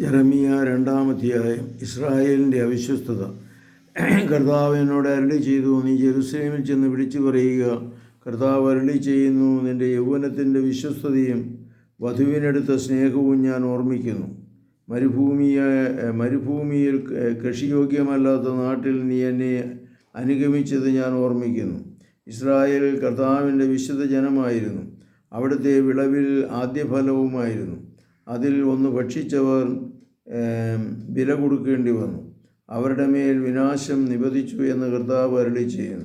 യറമിയ രണ്ടാമധ്യായം ഇസ്രായേലിന്റെ അവിശ്വസ്തത. കർത്താവ് എന്നോട് അരളി ചെയ്തു നീ ജെറുസലേമിൽ ചെന്ന് വിളിച്ചു പറയുക. കർത്താവ് അരളി ചെയ്യുന്നു നിന്റെ യൗവനത്തിന്റെ വിശ്വസ്തതയും വധുവിനെടുത്ത സ്നേഹവും ഞാൻ ഓർമ്മിക്കുന്നു. മരുഭൂമിയായ മരുഭൂമിയിൽ കൃഷിയോഗ്യമല്ലാത്ത നാട്ടിൽ നീ എന്നെ അനുഗമിച്ചത് ഞാൻ ഓർമ്മിക്കുന്നു. ഇസ്രായേൽ കർത്താവിന്റെ വിശുദ്ധ ജനമായിരുന്നു അവിടുത്തെ വിളവിൽ ആദ്യഫലവുമായിരുന്നു. അതിൽ ഒന്ന് ഭക്ഷിച്ചവർ വില കൊടുക്കേണ്ടി വന്നു. അവരുടെ മേൽ വിനാശം നിപതിച്ചു എന്ന് കർത്താവ് അരളി ചെയ്യുന്നു.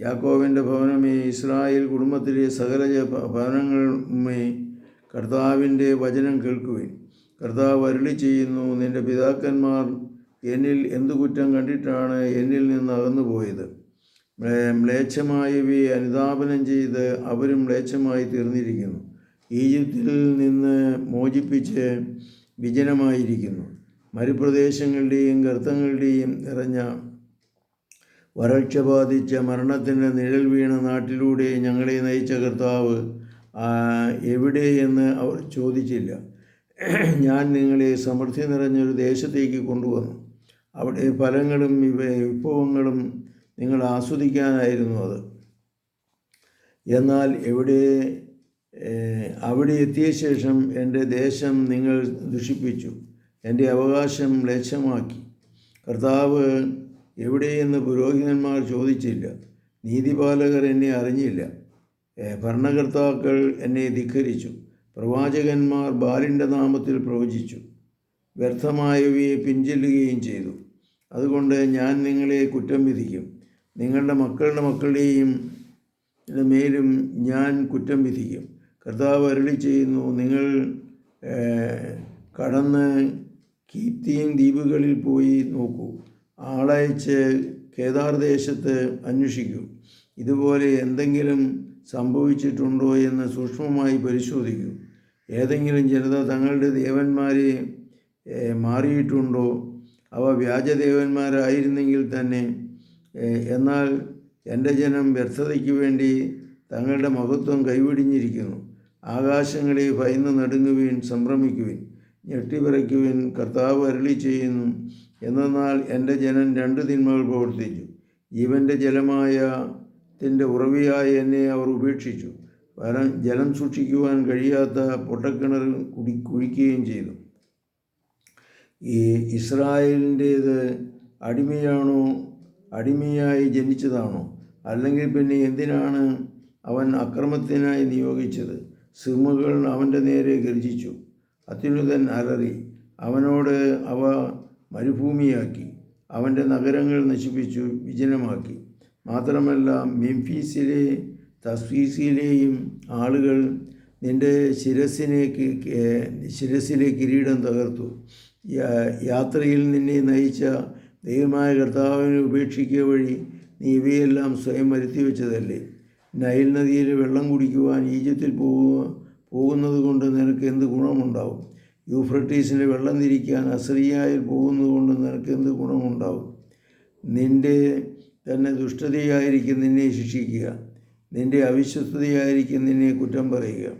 യാക്കോവിന്റെ ഭവനമേ ഇസ്രായേൽ കുടുംബത്തിലെ സകല ഭവനങ്ങളുമേ കർത്താവിന്റെ വചനം കേൾക്കുവിൻ. കർത്താവ് അരളി ചെയ്യുന്നു നിന്റെ പിതാക്കന്മാർ എന്നിൽ എന്തു കുറ്റം കണ്ടിട്ടാണ് എന്നിൽ നിന്ന് അകന്നു പോയത് മ്ലേ- മ്ലേച്ഛമായവയെ അനുതാപനം ചെയ്ത് അവരും മ്ലേച്ഛമായി തീർന്നിരിക്കുന്നു. ഈജിപ്തിൽ നിന്ന് മോചിപ്പിച്ച് വിജനമായിരിക്കുന്നു. മരുപ്രദേശങ്ങളുടെയും ഗർത്തങ്ങളുടെയും നിറഞ്ഞ വരൾച്ച ബാധിച്ച മരണത്തിന്റെ നിഴൽ വീണ നാട്ടിലൂടെ ഞങ്ങളെ നയിച്ച കർത്താവ് എവിടെ എവിടെയെന്ന് അവർ ചോദിച്ചില്ല. ഞാൻ നിങ്ങളെ സമൃദ്ധി നിറഞ്ഞൊരു ദേശത്തേക്ക് കൊണ്ടുവന്നു. അവിടെ ഫലങ്ങളും വിഭവങ്ങളും നിങ്ങൾ ആസ്വദിക്കാനായിരുന്നു അത്. എന്നാൽ എവിടെ അവിടെ എത്തിയ ശേഷം എന്റെ ദേശം നിങ്ങൾ ദുഷിപ്പിച്ചു. എന്റെ അവകാശം ലക്ഷ്യമാക്കി. കർത്താവ് എവിടെയെന്ന് പുരോഹിതന്മാർ ചോദിച്ചില്ല. നീതിപാലകർ എന്നെ അറിഞ്ഞില്ല. ഭരണകർത്താക്കൾ എന്നെ ധിക്കരിച്ചു. പ്രവാചകന്മാർ ബാലിന്റെ നാമത്തിൽ പ്രവചിച്ചു. വ്യർത്ഥമായവയെ പിൻചെല്ലുകയും ചെയ്തു. അതുകൊണ്ട് ഞാൻ നിങ്ങളെ കുറ്റം വിധിക്കും. നിങ്ങളുടെ മക്കളുടെ മക്കളുടെയും മേലും ഞാൻ കുറ്റം വിധിക്കും. കർത്താവ് അരുളി ചെയ്യുന്നു നിങ്ങൾ കടന്ന് കീപ്തിയും ദ്വീപുകളിൽ പോയി നോക്കൂ. ആളയച്ച് കേദാർ ദേശത്ത് അന്വേഷിക്കൂ. ഇതുപോലെ എന്തെങ്കിലും സംഭവിച്ചിട്ടുണ്ടോ എന്ന് സൂക്ഷ്മമായി പരിശോധിക്കൂ. ഏതെങ്കിലും ജനത തങ്ങളുടെ ദേവന്മാരെ മാറിയിട്ടുണ്ടോ? അവ വ്യാജദേവന്മാരായിരുന്നെങ്കിൽ തന്നെ എന്നാൽ എന്റെ ജനം വ്യർത്ഥതയ്ക്ക് വേണ്ടി തങ്ങളുടെ മഹത്വം കൈവിടിഞ്ഞിരിക്കുന്നു. ആകാശങ്ങളെ ഭയന്ന് നടുങ്ങുവിൻ സംഭ്രമിക്കുവിൻ ഞെട്ടിവിറയ്ക്കുവിൻ കർത്താവ് അരളി ചെയ്യുന്നു. എന്നാൽ എന്റെ ജനം രണ്ട് തിന്മകൾ പ്രവർത്തിച്ചു. ജീവന്റെ ജലമായ ത്തിന്റെ ഉറവിയായി എന്നെ അവർ ഉപേക്ഷിച്ചു. വരം ജലം സൂക്ഷിക്കുവാൻ കഴിയാത്ത പൊട്ടക്കിണർ കുടി കുഴിക്കുകയും ചെയ്തു. ഈ ഇസ്രായേലിന്റേത് അടിമയാണോ? അടിമയായി ജനിച്ചതാണോ? അല്ലെങ്കിൽ പിന്നെ എന്തിനാണ് അവൻ അക്രമത്തിനായി നിയോഗിച്ചത്? സിംഹകൾ അവന്റെ നേരെ ഗർജിച്ചു. അത്യുന്നതൻ അലറി അവനോട് അവ മരുഭൂമിയാക്കി അവന്റെ നഗരങ്ങൾ നശിപ്പിച്ചു വിജനമാക്കി. മാത്രമല്ല മെംഫീസിലെ തസ്ഫീസിലെയും ആളുകൾ നിന്റെ ശിരസിനെ കി- കി- ശിരസിലെ കിരീടം തകർത്തു. യാത്രയിൽ നിന്നെ നയിച്ച ദൈവമായ കർത്താവിനെ ഉപേക്ഷിക്കുക വഴി നീ ഇവയെല്ലാം സ്വയം വരുത്തി വെച്ചതല്ലേ നൈൽ നദിയിൽ വെള്ളം കുടിക്കുവാൻ ഈജിപ്തിൽ പോകുക പോകുന്നത് കൊണ്ട് നിനക്ക് എന്ത് ഗുണമുണ്ടാവും? യൂഫ്രട്ടീസിന് വെള്ളം തിരിക്കാൻ അസറിയായിൽ പോകുന്നത് കൊണ്ട് നിനക്ക് എന്ത് ഗുണമുണ്ടാവും? നിന്റെ തന്നെ ദുഷ്ടതയായിരിക്കും നിന്നെ ശിക്ഷിക്കുക. നിന്റെ അവിശ്വസ്തതയായിരിക്കും നിന്നെ കുറ്റം പറയുക.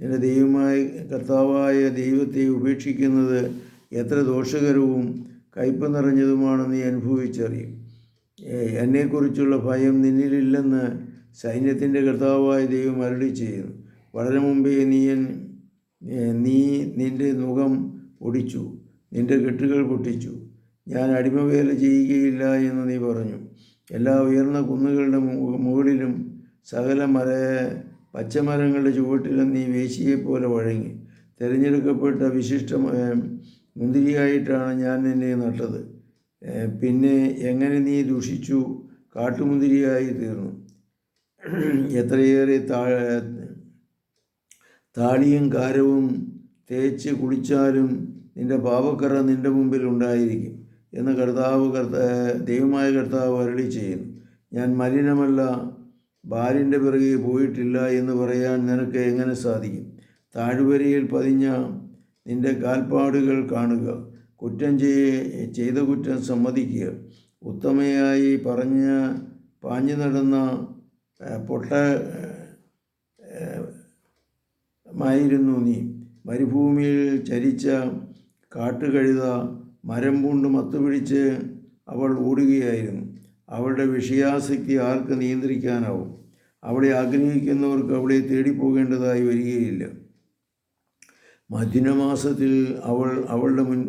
നിന്റെ ദൈവമായ കർത്താവായ ദൈവത്തെ ഉപേക്ഷിക്കുന്നത് എത്ര ദോഷകരവും കയ്പ് നിറഞ്ഞതുമാണെന്ന് നീ അനുഭവിച്ചറിയും. എന്നെക്കുറിച്ചുള്ള ഭയം നിന്നിലില്ലെന്ന് സൈന്യത്തിന്റെ കർത്താവായ ദൈവം അരളി ചെയ്യുന്നു. വളരെ മുമ്പേ നീ നീ നിന്റെ മുഖം ഒടിച്ചു നിന്റെ കെട്ടുകൾ പൊട്ടിച്ചു. ഞാൻ അടിമവേല ചെയ്യുകയില്ല എന്ന് നീ പറഞ്ഞു. എല്ലാ ഉയർന്ന കുന്നുകളുടെ മുകളിലും സകല മര പച്ചമരങ്ങളുടെ ചുവട്ടിലും നീ വേശിയെപ്പോലെ വഴങ്ങി. തിരഞ്ഞെടുക്കപ്പെട്ട വിശിഷ്ട മുന്തിരിയായിട്ടാണ് ഞാൻ നിന്നെ നട്ടത്. പിന്നെ എങ്ങനെ നീ ദുഷിച്ചു കാട്ടുമുന്തിരിയായി തീർന്നു. എത്രയേറെ താളിയും കാരവും തേച്ച് കുളിച്ചാലും നിന്റെ പാപക്കറ നിന്റെ മുമ്പിൽ ഉണ്ടായിരിക്കും എന്ന് കർത്താവ് കർത്ത ദൈവമായ കർത്താവ് അരളി ചെയ്യുന്നു. ഞാൻ മലിനമല്ല ബാലിന്റെ പിറകെ പോയിട്ടില്ല എന്ന് പറയാൻ നിനക്ക് എങ്ങനെ സാധിക്കും? താഴ്വരയിൽ പതിഞ്ഞ നിന്റെ കാൽപ്പാടുകൾ കാണുക. കുറ്റം ചെയ്യ ചെയ്ത കുറ്റം സമ്മതിക്കുക. ഉത്തമയായി പറഞ്ഞ പാഞ്ഞു നടന്ന പൊട്ട മായിരുന്നു നീ. മരുഭൂമിയിൽ ചരിച്ച കാട്ടുകഴുത മരം പൂണ്ട് മത്തുപിടിച്ച് അവൾ ഓടുകയായിരുന്നു. അവളുടെ വിഷയാസക്തി ആർക്ക് നിയന്ത്രിക്കാനാവും? അവളെ ആഗ്രഹിക്കുന്നവർക്ക് അവളെ തേടിപ്പോകേണ്ടതായി വരികയില്ല. മധ്യമാസത്തിൽ അവൾ അവളുടെ മുൻ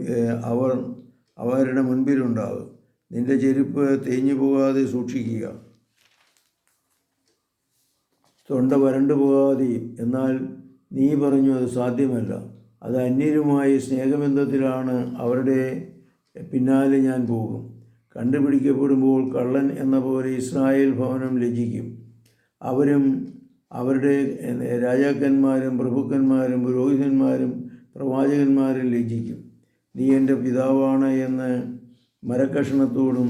അവർ അവരുടെ മുൻപിലുണ്ടാകും. നിന്റെ ചെരുപ്പ് തേഞ്ഞു പോകാതെ സൂക്ഷിക്കുക. തൊണ്ട വരണ്ടു പോകാതെയും എന്നാൽ നീ പറഞ്ഞു അത് സാധ്യമല്ല. അത് അന്യരുമായി സ്നേഹബന്ധത്തിലാണ് അവരുടെ പിന്നാലെ ഞാൻ പോകും. കണ്ടുപിടിക്കപ്പെടുമ്പോൾ കള്ളൻ എന്ന പോലെ ഇസ്രായേൽ ഭവനം ലജിക്കും അവരും അവരുടെ രാജാക്കന്മാരും പ്രഭുക്കന്മാരും പുരോഹിതന്മാരും പ്രവാചകന്മാരും ലജിക്കും നീ എന്റെ പിതാവാണ് എന്ന് മരക്കഷണത്തോടും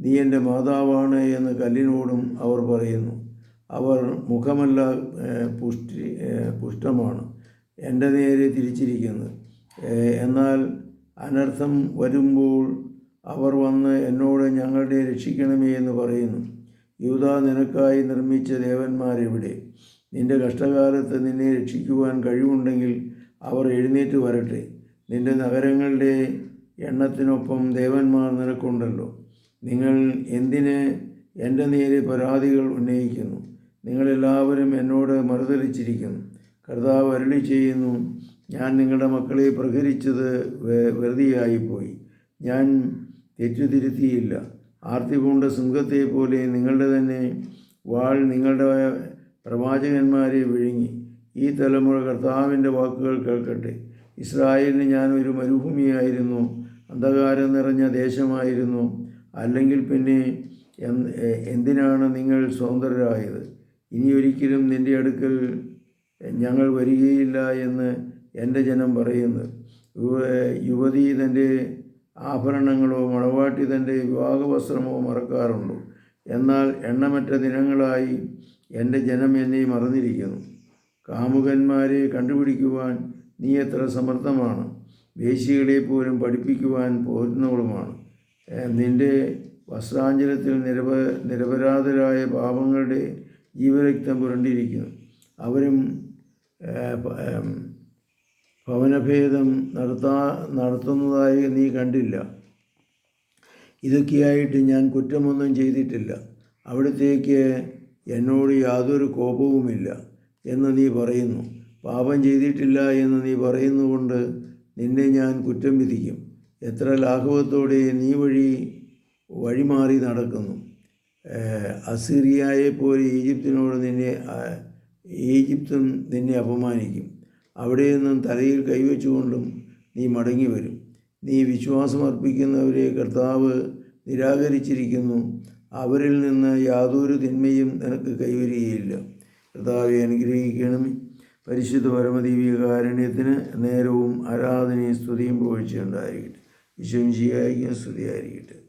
നീ എന്റെ മാതാവാണ് എന്ന് കല്ലിനോടും അവർ പറയുന്നു. അവർ മുഖമല്ല പുഷ്ടി പുഷ്ടമാണ് എന്റെ നേരെ തിരിച്ചിരിക്കുന്നത് എന്നാൽ അനർത്ഥം വരുമ്പോൾ അവർ വന്ന് എന്നോട് ഞങ്ങളുടെ രക്ഷിക്കണമേ എന്ന് പറയുന്നു. യൂത നിനക്കായി നിർമ്മിച്ച ദേവന്മാരെവിടെ? നിന്റെ കഷ്ടകാലത്ത് നിന്നെ രക്ഷിക്കുവാൻ കഴിവുണ്ടെങ്കിൽ അവർ എഴുന്നേറ്റ് വരട്ടെ. നിന്റെ നഗരങ്ങളുടെ എണ്ണത്തിനൊപ്പം ദേവന്മാർ നിനക്കുണ്ടല്ലോ. നിങ്ങൾ എന്തിന് എന്റെ നേരെ പരാതികൾ ഉന്നയിക്കുന്നു? നിങ്ങളെല്ലാവരും എന്നോട് മറുതലിച്ചിരിക്കുന്നു കർത്താവ് അരുളി ചെയ്യുന്നു ഞാൻ നിങ്ങളുടെ മക്കളെ പ്രഹരിച്ചത് വെറുതെയായിപ്പോയി. ഞാൻ തെറ്റുതിരുത്തിയില്ല. ആർത്തി പൂണ്ട സിംഹത്തെ പോലെ നിങ്ങളുടെ തന്നെ വാൾ നിങ്ങളുടെ പ്രവാചകന്മാരെ വിഴുങ്ങി. ഈ തലമുറ കർത്താവിന്റെ വാക്കുകൾ കേൾക്കട്ടെ. ഇസ്രായേലിന് ഞാൻ ഒരു മരുഭൂമിയായിരുന്നു അന്ധകാരം നിറഞ്ഞ ദേശമായിരുന്നു. അല്ലെങ്കിൽ പിന്നെ എന്തിനാണ് നിങ്ങൾ സ്വതന്ത്രരായത്? ഇനി ഒരിക്കലും നിന്റെ അടുക്കൽ ഞങ്ങൾ വരികയില്ല എന്ന് എന്റെ ജനം പറയുന്നു. യുവ- യുവതി തന്റെ ആഭരണങ്ങളോ മണവാട്ടി തന്റെ വിവാഹ വസ്ത്രമോ മറക്കാറുണ്ട്? എന്നാൽ എണ്ണമറ്റ ദിനങ്ങളായി എന്റെ ജനം എന്നെ മറന്നിരിക്കുന്നു. കാമുകന്മാരെ കണ്ടുപിടിക്കുവാൻ നീ എത്ര സമർത്ഥമാണ്. വേശികളെ പോലും പഠിപ്പിക്കുവാൻ പോരുന്നവളുമാണ്. നിന്റെ വസ്ത്രാഞ്ചലത്തിൽ നിരപ നിരപരാധരായ പാപങ്ങളുടെ ജീവരക്തം പുരണ്ടിരിക്കുന്നു. അവരും ഭവനഭേദം നടത്താ നടത്തുന്നതായി നീ കണ്ടില്ല. ഇതൊക്കെയായിട്ട് ഞാൻ കുറ്റമൊന്നും ചെയ്തിട്ടില്ല. അവിടത്തേക്ക് എന്നോട് യാതൊരു കോപവുമില്ല എന്ന് നീ പറയുന്നു. പാപം ചെയ്തിട്ടില്ല എന്ന് നീ പറയുന്നുകൊണ്ട് നിന്നെ ഞാൻ കുറ്റം വിധിക്കും. എത്ര ലാഘവത്തോടെ നീ വഴി വഴിമാറി നടക്കുന്നു. അസീറിയയെ പോലെ ഈജിപ്തിനോട് നിന്നെ ഈജിപ്തും നിന്നെ അപമാനിക്കും. അവിടെ നിന്നും തലയിൽ കൈവച്ചുകൊണ്ടും നീ മടങ്ങി വരും. നീ വിശ്വാസമർപ്പിക്കുന്നവരെ കർത്താവ് നിരാകരിച്ചിരിക്കുന്നു. അവരിൽ നിന്ന് യാതൊരു തിന്മയും നിനക്ക് കൈവരികയില്ല. കർത്താവെ അനുഗ്രഹിക്കണമേ പരിശുദ്ധ പരമദീവികാരുണ്യത്തിന് നേരവും ആരാധനയും സ്തുതിയും പ്രവഹിച്ചുണ്ടായിരിക്കട്ടെ വിശ്വം ചെയ്യായിരിക്കും സ്തുതിയായിരിക്കട്ടെ.